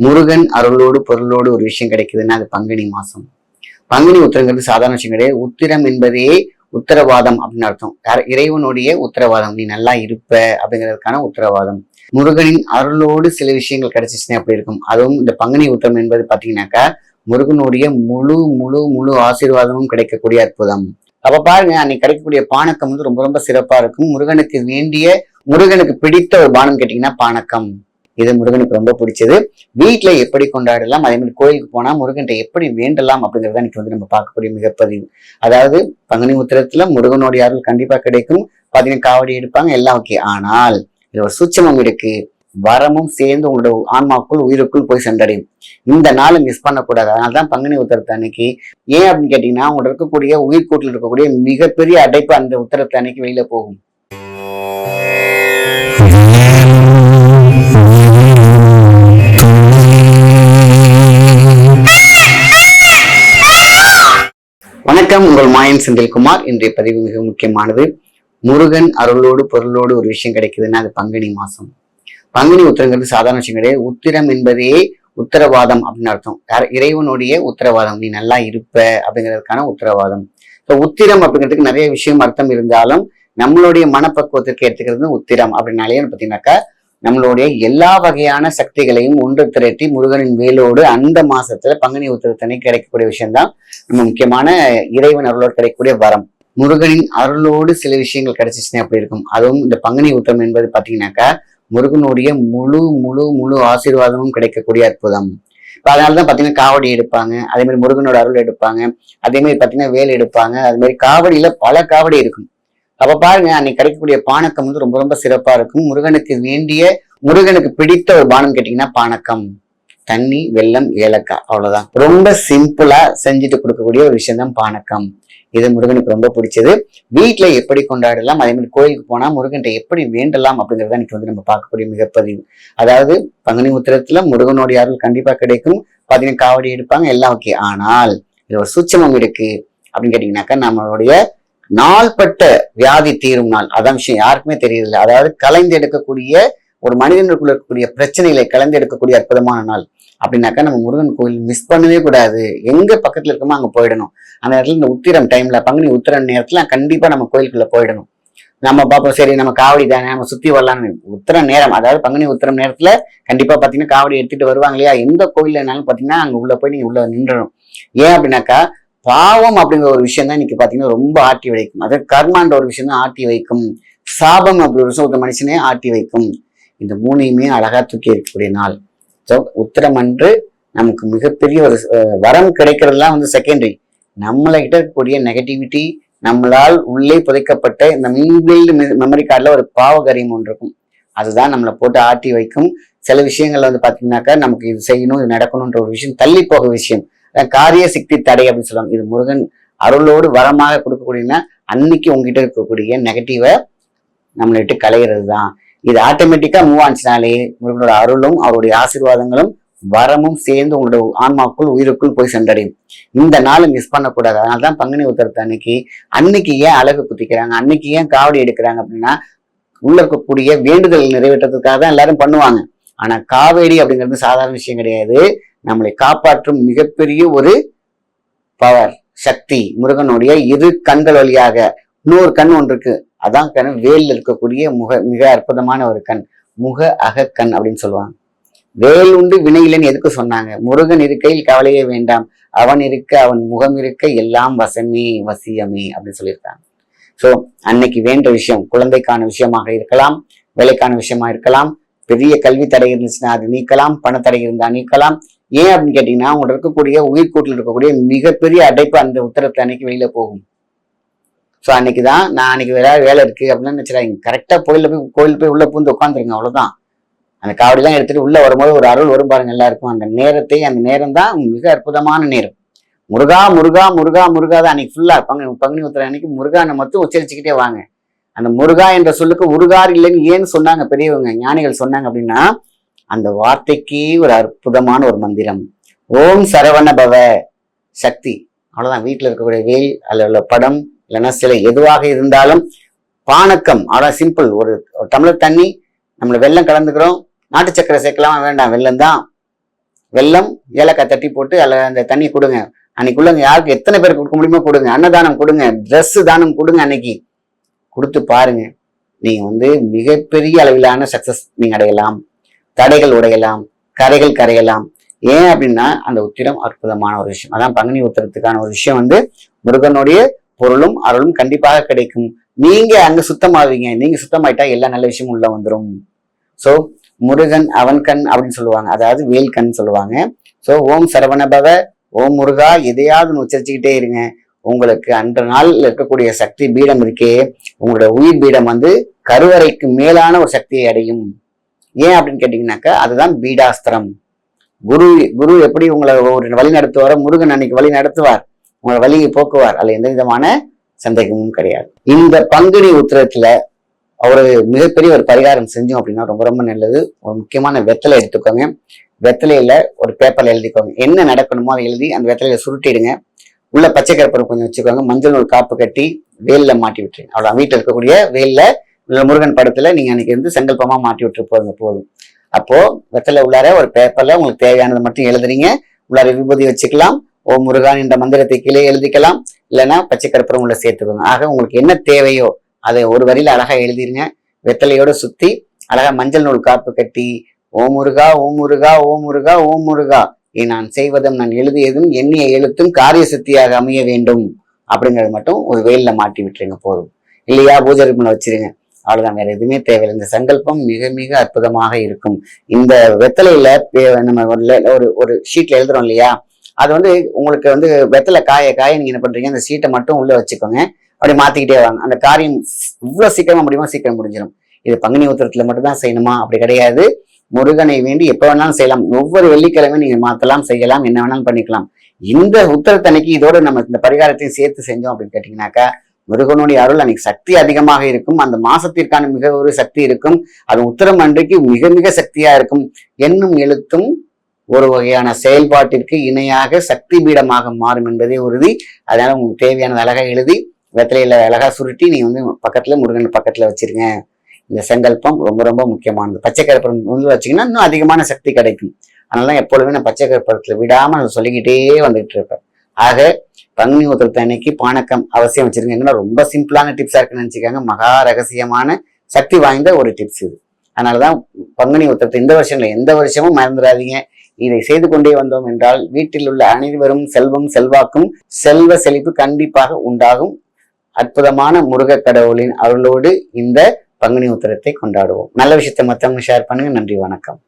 முருகன் அருளோடு பொருளோடு ஒரு விஷயம் கிடைக்குதுன்னா அது பங்குனி மாசம். பங்குனி உத்திரங்கிறது சாதாரண விஷயம் கிடையாது. உத்திரம் என்பதே உத்தரவாதம் அப்படின்னு அர்த்தம். யார் இறைவனுடைய உத்தரவாதம். நீ நல்லா இருப்ப அப்படிங்கிறதுக்கான உத்தரவாதம். முருகனின் அருளோடு சில விஷயங்கள் கிடைச்சிச்சுன்னா அப்படி இருக்கும்? அதுவும் இந்த பங்குனி உத்திரம் என்பது பாத்தீங்கன்னாக்கா முருகனுடைய முழு முழு முழு ஆசீர்வாதமும் கிடைக்கக்கூடிய அற்புதம். அப்ப பாருங்க அன்னைக்கு கிடைக்கக்கூடிய பானக்கம் வந்து ரொம்ப ரொம்ப சிறப்பா இருக்கும். முருகனுக்கு வேண்டிய முருகனுக்கு பிடித்த ஒரு பானம் கேட்டீங்கன்னா பானக்கம். இது முருகனுக்கு ரொம்ப பிடிச்சது. வீட்டில் எப்படி கொண்டாடலாம் அதே மாதிரி கோயிலுக்கு போனால் முருகன்கிட்ட எப்படி வேண்டலாம் அப்படிங்கிறத இன்னைக்கு வந்து நம்ம பார்க்கக்கூடிய மிகப்பதிவு. அதாவது பங்குனி உத்திரத்துல முருகனுடைய அருள் கண்டிப்பாக கிடைக்கும். பார்த்தீங்கன்னா காவடி எடுப்பாங்க எல்லாம் ஓகே ஆனால் இது ஒரு சூட்சமம் இருக்கு. வரமும் சேர்ந்து உங்களோட ஆன்மாக்குள் உயிருக்குள் போய் சென்றடையும். இந்த நாளை மிஸ் பண்ணக்கூடாது. அதனால தான் பங்குனி உத்தரத்து அன்னைக்கு ஏன் அப்படின்னு கேட்டீங்கன்னா உங்களோட இருக்கக்கூடிய உயிர்கூட்டில் இருக்கக்கூடிய மிகப்பெரிய அடைப்பு அந்த உத்தரத்து அன்னைக்கு வெளியில போகும். வணக்கம். உங்கள் மாயன் செந்தில்குமார். இன்றைய பதிவு மிக முக்கியமானது. முருகன் அருளோடு பொருளோடு ஒரு விஷயம் கிடைக்குதுன்னா அது பங்குனி மாசம். பங்குனி உத்திரங்கிறது சாதாரண விஷயம் கிடையாது. உத்திரம் என்பதே உத்தரவாதம் அப்படின்னு அர்த்தம். யார்? இறைவனுடைய உத்தரவாதம். நீ நல்லா இருப்ப அப்படிங்கிறதுக்கான உத்தரவாதம். இப்போ உத்திரம் அப்படிங்கிறதுக்கு நிறைய விஷயம் அர்த்தம் இருந்தாலும் நம்மளுடைய மனப்பக்குவத்திற்கு எடுத்துக்கிறது உத்திரம் அப்படின்னாலே பார்த்தீங்கன்னாக்கா நம்மளுடைய எல்லா வகையான சக்திகளையும் ஒன்று திரட்டி முருகனின் வேலோடு அந்த மாசத்துல பங்குனி உத்திரத்தனை கிடைக்கக்கூடிய விஷயம்தான் நம்ம முக்கியமான இறைவன் அருளோடு கிடைக்கக்கூடிய வரம். முருகனின் அருளோடு சில விஷயங்கள் கிடைச்சிச்சுன்னா அப்படி இருக்கும்? அதுவும் இந்த பங்குனி உத்திரம் என்பது பாத்தீங்கன்னாக்கா முருகனுடைய முழு முழு முழு ஆசீர்வாதமும் கிடைக்கக்கூடிய அற்புதம். இப்போ அதனாலதான் பாத்தீங்கன்னா காவடி எடுப்பாங்க அதே மாதிரி முருகனோட அருள் எடுப்பாங்க அதே மாதிரி பாத்தீங்கன்னா வேல் எடுப்பாங்க அது மாதிரி காவடியில பல காவடி இருக்கும். அப்ப பாருங்க அன்னைக்கு கிடைக்கக்கூடிய பானக்கம் வந்து ரொம்ப ரொம்ப சிறப்பா இருக்கும். முருகனுக்கு வேண்டிய முருகனுக்கு பிடித்த ஒரு பானம் கேட்டீங்கன்னா பானக்கம். தண்ணி வெல்லம் ஏலக்காய் அவ்வளவுதான். ரொம்ப சிம்பிளா செஞ்சுட்டு கொடுக்கக்கூடிய ஒரு விஷயம் தான் பானக்கம். இது முருகனுக்கு ரொம்ப பிடிச்சது. வீட்டுல எப்படி கொண்டாடலாம் அதே மாதிரி கோயிலுக்கு போனா முருகன்ட்ட எப்படி வேண்டலாம் அப்படிங்கறத இன்னைக்கு வந்து நம்ம பார்க்கக்கூடிய மிகப்பதிவு. அதாவது பங்குனி உத்திரத்துல முருகனுடைய அருள் கண்டிப்பா கிடைக்கும். பாத்தீங்கன்னா காவடி எடுப்பாங்க எல்லாம் ஓகே ஆனால் இது ஒரு சூட்சமம் இருக்கு அப்படின்னு கேட்டீங்கன்னாக்கா நம்மளுடைய நாள்பட்ட வியாதி தீரும் நாள். அதான் விஷயம் யாருக்குமே தெரியல அதாவது கலைந்து எடுக்கக்கூடிய ஒரு மனிதனுக்குள்ள இருக்கக்கூடிய பிரச்சனைகளை கலந்து எடுக்கக்கூடிய அற்புதமான நாள். அப்படின்னாக்கா நம்ம முருகன் கோயில் மிஸ் பண்ணவே கூடாது. எங்க பக்கத்துல இருக்கோமோ அங்க போயிடணும். அந்த நேரத்துல இந்த உத்திரம் டைம்ல பங்குனி உத்திரம் நேரத்துல கண்டிப்பா நம்ம கோயிலுக்குள்ள போயிடணும். நம்ம பார்ப்போம் சரி நம்ம காவடி தானே நம்ம சுத்தி வரலாம்னு. உத்திரம் நேரம் அதாவது பங்குனி உத்திரம் நேரத்துல கண்டிப்பா பாத்தீங்கன்னா காவடி எடுத்துட்டு வருவாங்க இல்லையா? எந்த கோயில்னாலும் பாத்தீங்கன்னா அங்க உள்ள போய் நீங்க உள்ள நின்றணும். ஏன் அப்படின்னாக்கா பாவம் அப்படிங்கிற ஒரு விஷயம் தான் இன்னைக்கு பார்த்தீங்கன்னா ரொம்ப ஆட்டி வைக்கும். அதாவது கர்மான்ற ஒரு விஷயம் தான் ஆட்டி வைக்கும். சாபம் அப்படி ஒரு விஷயம் ஒரு மனுஷனே ஆட்டி வைக்கும். இந்த மூணையுமே அழகா தூக்கி இருக்கக்கூடிய நாள். ஸோ உத்திரம் அன்று நமக்கு மிகப்பெரிய ஒரு வரம் கிடைக்கிறதுலாம் வந்து செகண்டரி நம்மளை கிட்ட இருக்கக்கூடிய நெகட்டிவிட்டி நம்மளால் உள்ளே புதைக்கப்பட்ட இந்த இன்பில்டு மெமரி கார்டில் ஒரு பாவகரியம் ஒன்று இருக்கும். அதுதான் நம்மளை போட்டு ஆட்டி வைக்கும். சில விஷயங்கள் வந்து பார்த்தீங்கன்னாக்கா நமக்கு இது செய்யணும் இது நடக்கணுன்ற ஒரு விஷயம் தள்ளி போக விஷயம். காரிய சக்தி தடை அப்படின்னு சொல்லுவாங்க. இது முருகன் அருளோடு வரமாக கொடுக்கக்கூடியன்னா அன்னைக்கு உங்ககிட்ட இருக்கக்கூடிய நெகட்டிவை நம்மளை விட்டு கலைகிறது தான் இது ஆட்டோமேட்டிக்கா மூவ் ஆனிச்சுனாலே உங்களோட அருளும் அவருடைய ஆசீர்வாதங்களும் வரமும் சேர்ந்து உங்களோட ஆன்மாக்குள் உயிருக்குள் போய் சென்றடையும். இந்த நாளை மிஸ் பண்ணக்கூடாது. அதனால தான் பங்குனி உத்தரத்து அன்னைக்கு அன்னைக்கு ஏன் அழகு குத்திக்கிறாங்க? அன்னைக்கு ஏன் காவடி எடுக்கிறாங்க அப்படின்னா உள்ள இருக்கக்கூடிய வேண்டுதல் நிறைவேற்றத்துக்காக தான் எல்லாரும் பண்ணுவாங்க. ஆனா காவேரி அப்படிங்கிறது சாதாரண விஷயம் கிடையாது. நம்மளை காப்பாற்றும் மிகப்பெரிய ஒரு பவர் சக்தி. முருகனுடைய இரு கண்கள் வழியாக இன்னொரு கண் ஒன்று இருக்கு. அதான் கண். வேலில் இருக்கக்கூடிய முக மிக அற்புதமான ஒரு கண். முக அகக்கண் அப்படின்னு சொல்லுவாங்க. வேல் உண்டு வினை எதுக்கு சொன்னாங்க? முருகன் இருக்கையில் கவலையே வேண்டாம். அவன் இருக்க அவன் முகம் இருக்க எல்லாம் வசமே வசியமே அப்படின்னு சொல்லியிருக்காங்க. சோ அன்னைக்கு வேண்ட விஷயம் குழந்தைக்கான விஷயமாக இருக்கலாம் வேலைக்கான விஷயமா இருக்கலாம் பெரிய கல்வி தடை இருந்துச்சுன்னா அது நீக்கலாம் பணத்தடை இருந்தா நீக்கலாம் ஏன் அப்படின்னு கேட்டீங்கன்னா உங்களோட இருக்கக்கூடிய உயிர்கூட்டில் இருக்கக்கூடிய மிகப்பெரிய அடைப்பு அந்த உத்தரத்தை அன்னைக்கு வெளியில போகும். ஸோ அன்னைக்கு தான் நான் அன்னைக்கு வேற வேலை இருக்கு அப்படின்னு நினைச்சிடாங்க கரெக்டாக கோயிலில் போய் கோயில் போய் உள்ள பூந்து உட்காந்துருங்க அவ்வளோதான் அந்த காவடிலாம் எடுத்துட்டு உள்ள வரும்போது ஒரு அருள் வரும் பாருங்க எல்லாருக்கும். அந்த நேரத்தை அந்த நேரம் தான் மிக அற்புதமான நேரம். முருகா முருகா முருகா முருகா தான் அன்னைக்கு ஃபுல்லாக பங்கு பங்குனி உத்தரம் அன்னைக்கு முருகானை மட்டும் உச்சரிச்சுக்கிட்டே வாங்க. அந்த முருகா என்ற சொல்லுக்கு உருகார் இல்லைன்னு ஏன்னு சொன்னாங்க பெரியவங்க ஞானிகள் சொன்னாங்க அப்படின்னா அந்த வார்த்தைக்கு ஒரு அற்புதமான ஒரு மந்திரம். ஓம் சரவண பவ சக்தி. அவ்வளோதான் வீட்டில் இருக்கக்கூடிய வேல் அல்ல உள்ள படம் இல்லைன்னா சிலை எதுவாக இருந்தாலும் பானக்கம். அவ்வளோ சிம்பிள் ஒரு ஒரு டம்ளர் தண்ணி நம்மளை வெள்ளம் கலந்துக்கிறோம். நாட்டு சக்கரை சேர்க்கலாம் வேண்டாம். வெள்ளம் தான். வெல்லம் ஏலக்காய் தட்டி போட்டு அதில் அந்த தண்ணி கொடுங்க. அன்னைக்குள்ள யாருக்கு எத்தனை பேர் கொடுக்க முடியுமோ கொடுங்க. அன்னதானம் கொடுங்க. ட்ரெஸ்ஸு தானம் கொடுங்க அன்னைக்கு. கொடுத்து பாருங்க. நீங்கள் வந்து மிகப்பெரிய அளவிலான சக்ஸஸ் நீங்கள் அடையலாம். தடைகள் உடையலாம் கரைகள் கரையலாம். ஏன் அப்படின்னா அந்த உத்திரம் அற்புதமான ஒரு விஷயம். அதான் பங்குனி உத்திரத்துக்கான ஒரு விஷயம் வந்து முருகனுடைய பொருளும் அருளும் கண்டிப்பாக கிடைக்கும். நீங்க அங்க சுத்தமாவீங்க. நீங்க சுத்தமாயிட்டா எல்லா நல்ல விஷயமும் உள்ள வந்துடும் ஸோ முருகன் அவன் கண் அப்படின்னு சொல்லுவாங்க. அதாவது வேல் கண் சொல்லுவாங்க. ஸோ ஓம் சரவணபவ ஓம் முருகா எதையாவது உச்சரிச்சுக்கிட்டே இருங்க. உங்களுக்கு அன்ற நாளில் இருக்கக்கூடிய சக்தி பீடம் இருக்கே. உங்களோட உயிர் பீடம் வந்து கருவறைக்கு மேலான ஒரு சக்தியை அடையும். ஏன் அப்படின்னு கேட்டீங்கன்னாக்கா அதுதான் பீடாஸ்திரம். குரு குரு எப்படி உங்களை ஒரு வழி நடத்துவாரோ முருகன் அன்னைக்கு வழி நடத்துவார். உங்களை வழியை போக்குவார். அதுல எந்த விதமான சந்தேகமும் கிடையாது. இந்த பங்குனி உத்திரத்துல ஒரு மிகப்பெரிய ஒரு பரிகாரம் செஞ்சோம் அப்படின்னா ரொம்ப ரொம்ப நல்லது. ஒரு முக்கியமான வெத்தலை எடுத்துக்கோங்க. வெத்தலையில ஒரு பேப்பர்ல எழுதிக்கோங்க. என்ன நடக்கணுமோ அதை எழுதி அந்த வெத்தலையில சுருட்டிடுங்க. உள்ள பச்சை கருப்பரம் கொஞ்சம் வச்சுக்கோங்க. மஞ்சள் நூல் காப்பு கட்டி வேல்ல மாட்டி விட்டுருங்க. அவ்வளோ வீட்டில் இருக்கக்கூடிய வேல்ல முருகன் படத்துல நீங்க அன்னைக்கு வந்து சங்கல்பமா மாட்டி விட்டு போதுங்க போதும். அப்போ வெத்தலை உள்ளார ஒரு பேப்பர்ல உங்களுக்கு தேவையானதை மட்டும் எழுதுறீங்க. உள்ளார விபூதி வச்சுக்கலாம். ஓ முருகான் என்ற மந்திரத்தை கீழே எழுதிக்கலாம். இல்லைன்னா பச்சை கருப்பரம் உள்ள சேர்த்துக்கோங்க. ஆக உங்களுக்கு என்ன தேவையோ அதை ஒரு வரியில அழகா எழுதிருங்க. வெத்தலையோட சுத்தி அழகா மஞ்சள் நூல் காப்பு கட்டி ஓ முருகா ஓ முருகா ஓ முருகா ஓ முருகா இதை நான் செய்வதும் நான் எழுதியதும் எண்ணிய எழுத்தும் காரிய சித்தியாக அமைய வேண்டும். அப்படிங்கிறது மட்டும் ஒரு வெயில்ல மாட்டி விட்டுருங்க போதும். இல்லையா? பூஜை ரூம்ல வச்சிருங்க. அவ்வளவுதான். வேற எதுவுமே தேவையில்லை. இந்த சங்கல்பம் மிக மிக அற்புதமாக இருக்கும். இந்த வெத்தலையில நம்ம ஒரு ஒரு ஷீட்ல எழுதுறோம் இல்லையா? அது வந்து உங்களுக்கு வந்து வெத்தலை காய காய நீங்க என்ன பண்றீங்க? அந்த சீட்டை மட்டும் உள்ள வச்சுக்கோங்க. அப்படி மாத்திக்கிட்டே வாங்க. அந்த காரியம் இவ்வளவு சீக்கிரமா முடியுமா? சீக்கிரம் முடிஞ்சிடும் இது பங்குனி உத்திரத்துல மட்டும் தான் செய்யணுமா? அப்படி கிடையாது. முருகனை வேண்டி எப்ப வேணாலும் செய்யலாம். ஒவ்வொரு வெள்ளிக்கிழமை நீங்க மாத்தலாம் செய்யலாம் என்ன வேணாலும் பண்ணிக்கலாம். இந்த உத்தரத்தன்னைக்கு இதோட நம்ம இந்த பரிகாரத்தையும் சேர்த்து செஞ்சோம் அப்படின்னு கேட்டீங்கன்னாக்கா முருகனுடைய அருள் அன்னைக்கு சக்தி அதிகமாக இருக்கும். அந்த மாசத்திற்கான மிக ஒரு சக்தி இருக்கும். அது உத்தரம் அன்றைக்கு மிக மிக சக்தியா இருக்கும். என்னும் எழுத்தும் ஒரு வகையான செயல்பாட்டிற்கு இணையாக சக்தி பீடமாக மாறும் என்பதே உறுதி. அதனால உங்களுக்கு தேவையானது அழகா எழுதி வெத்தலையில அழகா சுருட்டி நீ வந்து பக்கத்துல முருகன் பக்கத்துல வச்சிருங்க. இந்த செங்கல்பம் ரொம்ப ரொம்ப முக்கியமானது. பச்சை கருப்பரம் வந்து வச்சிங்கன்னா இன்னும் அதிகமான சக்தி கிடைக்கும். அதனால தான் எப்பொழுதுமே நான் பச்சை கருப்பரத்துல விடாம சொல்லிக்கிட்டே வந்துகிட்டு இருப்பேன். ஆக பங்குனி உத்திரத்தை அன்னைக்கு பானக்கம் அவசியம் வச்சிருங்க. என்னன்னா ரொம்ப சிம்பிளான டிப்ஸா இருக்குன்னு நினச்சிக்காங்க. மகா ரகசியமான சக்தி வாய்ந்த ஒரு டிப்ஸ் இது. அதனாலதான் பங்குனி உத்திரத்தை இந்த வருஷம் இல்லை எந்த வருஷமும் மறந்துடாதீங்க. இதை செய்து கொண்டே வந்தோம் என்றால் வீட்டில் உள்ள அனைவரும் செல்வம் செல்வாக்கும் செல்வ செழிப்பு கண்டிப்பாக உண்டாகும். அற்புதமான முருக கடவுளின் அருளோடு இந்த பங்குனி உத்திரத்தை கொண்டாடுவோம். நல்ல விஷயத்தை மற்றவங்க ஷேர் பண்ணுங்க. நன்றி வணக்கம்.